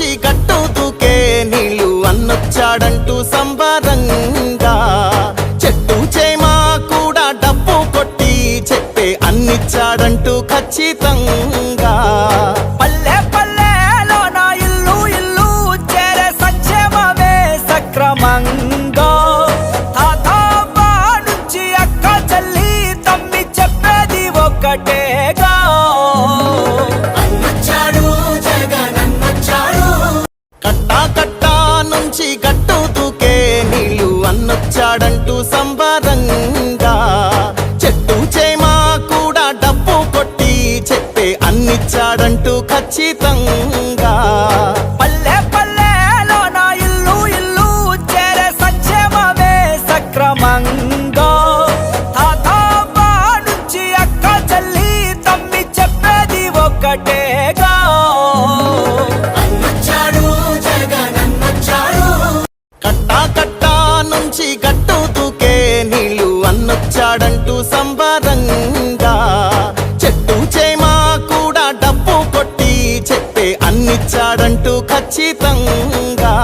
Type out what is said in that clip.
నుంచి గట్టు దూకే నీళ్ళు అన్నొచ్చాడంటూ సంబరంగా. చెట్టు చేమా కూడా డబ్బు కొట్టి చెప్పే అన్నిచ్చాడంటూ ఖచ్చితంగా. పల్లె పల్లెలో నా ఇల్లు ఇల్లు చేరే సంక్షేమమే సక్రమంగా. తాతవ్వ నుంచి అక్క చెల్లి తమ్మి సంబరంగా. చెట్టు చేమా కూడా డబ్బు కొట్టి చెప్పే అన్నిచ్చాడంటూ ఖచ్చితంగా. పల్లె పల్లెలో నా ఇల్లు ఇల్లు చేరే సంక్షేమమే సక్రమంగా. నుంచి అక్క చెల్లి తమ్మి చెప్పేది ఒక్కటేగా. కట్టా కట్టా నుంచి గట్టు అన్నొచ్చాడంటూ సంబరంగా. చెట్టు చేమా కూడా డబ్బు కొట్టి చెప్పే అన్నిచ్చాడంటూ ఖచ్చితంగా.